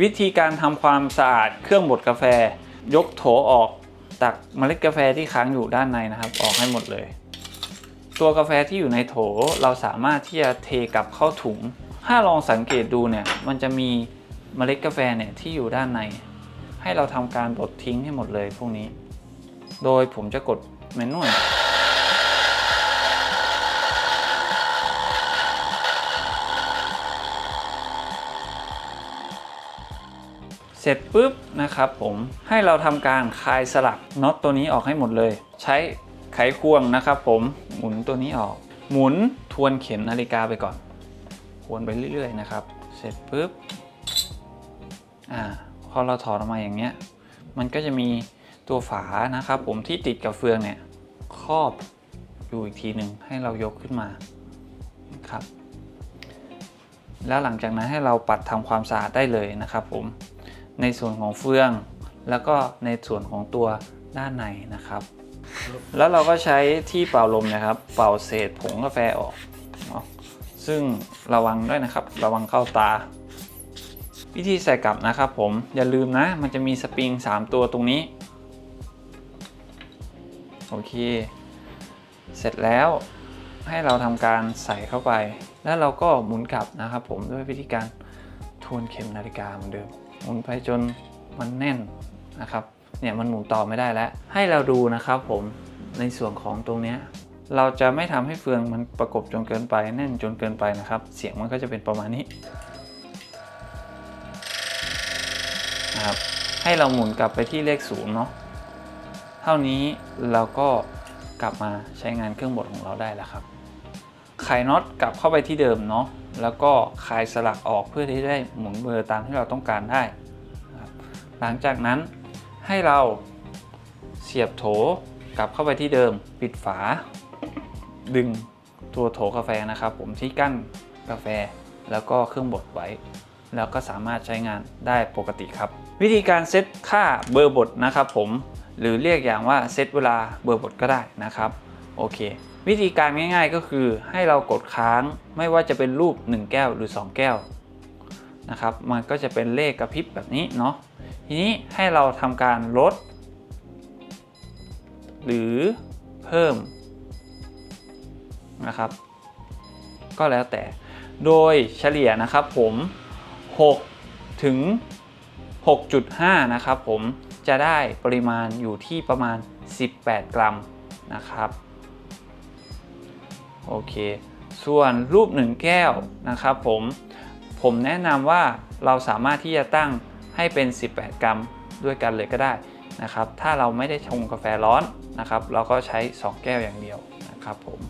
วิธีการทำความสะอาดเครื่องบดกาแฟ ยกโถออกตักเมล็ดกาแฟที่ค้างอยู่ด้านในนะครับ ออกให้หมดเลย ตัวกาแฟที่อยู่ในโถเราสามารถที่จะเทกลับเข้าถุง ถ้าลองสังเกตดูเนี่ยมันจะมีเมล็ดกาแฟเนี่ยที่อยู่ด้านใน ให้เราทำการบดทิ้งให้หมดเลยพวกนี้ โดยผมจะกดเมนู เสร็จปุ๊บนะครับผมให้เราทำการคลายสลักน็อตตัวนี้ออกให้หมดเลย ใช้ไขควงนะครับผมหมุนตัวนี้ออก หมุนทวนเข็มนาฬิกาไปก่อนวนไปเรื่อยๆนะครับ เสร็จปุ๊บอ่าพอเราถอดออกมาอย่างเงี้ย มันก็จะมีตัวฝานะครับผมที่ติดกับเฟืองเนี่ยครอบอยู่อีกทีหนึ่งให้เรายกขึ้นมาครับ แล้วหลังจากนั้นให้เราปัดทำความสะอาดได้เลยนะครับผม ในส่วนของเฟือง แล้วก็ในส่วนของตัวด้านในนะครับ แล้วเราก็ใช้ที่เป่าลมนะครับ เป่าเศษผงกาแฟออก ซึ่งระวังด้วยนะครับ ระวังเข้าตา วิธีใส่กลับนะครับผมอย่าลืมนะ มันจะมีสปริง 3 ตัวตรงนี้ โอเค เสร็จแล้วให้เราทำการใส่เข้าไป แล้วเราก็หมุนกลับนะครับผมด้วยวิธีการทวนเข็มนาฬิกาเหมือนเดิม หมุนไปจนมันแน่นนะครับเนี่ยมันหมุนต่อไม่ได้แล้ว ให้เราดูนะครับผมในส่วนของตรงนี้เราจะไม่ทำให้เฟืองมันประกบจนเกินไป แน่นจนเกินไปนะครับ เสียงมันก็จะเป็นประมาณนี้นะครับให้เราหมุนกลับไปที่เลขศูนย์เนาะเท่านี้เราก็กลับมาใช้งานเครื่องบดของเราได้แล้วครับไขน็อตกลับเข้าไปที่เดิมเนาะ แล้วก็คลายสลักออกเพื่อที่จะได้หมุนเบอร์ตามที่เราต้องการได้หลังจากนั้นให้เราเสียบโถกลับเข้าไปที่เดิมปิดฝา ดึงตัวโถกาแฟนะครับ ผมที่กั้นกาแฟแล้วก็เครื่องบดไว้ แล้วก็สามารถใช้งานได้ปกติครับ วิธีการเซตค่าเบอร์บทนะครับผมหรือเรียกอย่างว่าเซตเวลาเบอร์บทก็ได้นะครับ โอเควิธีการง่ายๆก็คือให้เรากดค้างไม่ว่าจะเป็นรูป 1 แก้วหรือ 2 แก้วนะครับ มันก็จะเป็นเลขกระพริบแบบนี้เนาะทีนี้ให้เราทำการลด หรือเพิ่มนะครับ ก็แล้วแต่โดยเฉลี่ยนะครับผม 6 ถึง 6.5 นะครับผมจะได้ปริมาณอยู่ที่ประมาณ 18 กรัมนะครับ โอเค ส่วนรูปหนึ่งแก้วนะครับผมผมแนะนำว่าเราสามารถที่จะตั้งให้เป็น 18 กรัมด้วยกันเลยก็ได้นะครับ ถ้าเราไม่ได้ชงกาแฟร้อนนะครับ เราก็ใช้ 2 แก้วอย่างเดียวนะครับผม